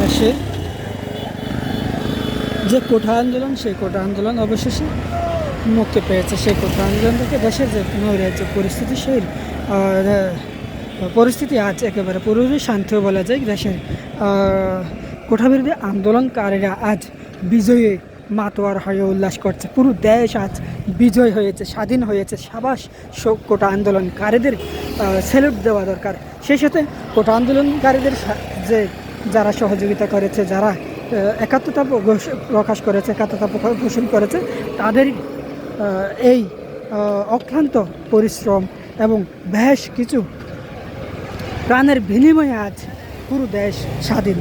দেশের যে কোঠা আন্দোলন, সেই কোঠা আন্দোলন অবশেষে মুক্তি পেয়েছে। সেই কোঠা আন্দোলন থেকে দেশের যে নৈরাজ্য পরিস্থিতি সেই পরিস্থিতি আজ একেবারে পুরোপুরি শান্তিও বলা যায় দেশের কোঠাবিরোধী আন্দোলনকারীরা আজ বিজয়ী মাতোয়ার হয়ে উল্লাস করছে। পুরো দেশ আজ বিজয় হয়েছে, স্বাধীন হয়েছে। সাবাস শোক কোটা আন্দোলনকারীদের সেলুট দেওয়া দরকার। সেই সাথে কোটা আন্দোলনকারীদের যে যারা সহযোগিতা করেছে, যারা একাত্মতা প্রকাশ করেছে, একাত্মতা ঘোষণ করেছে, তাদের এই অক্লান্ত পরিশ্রম এবং বেশ কিছু প্রাণের বিনিময়ে আজ পুরো দেশ স্বাধীন।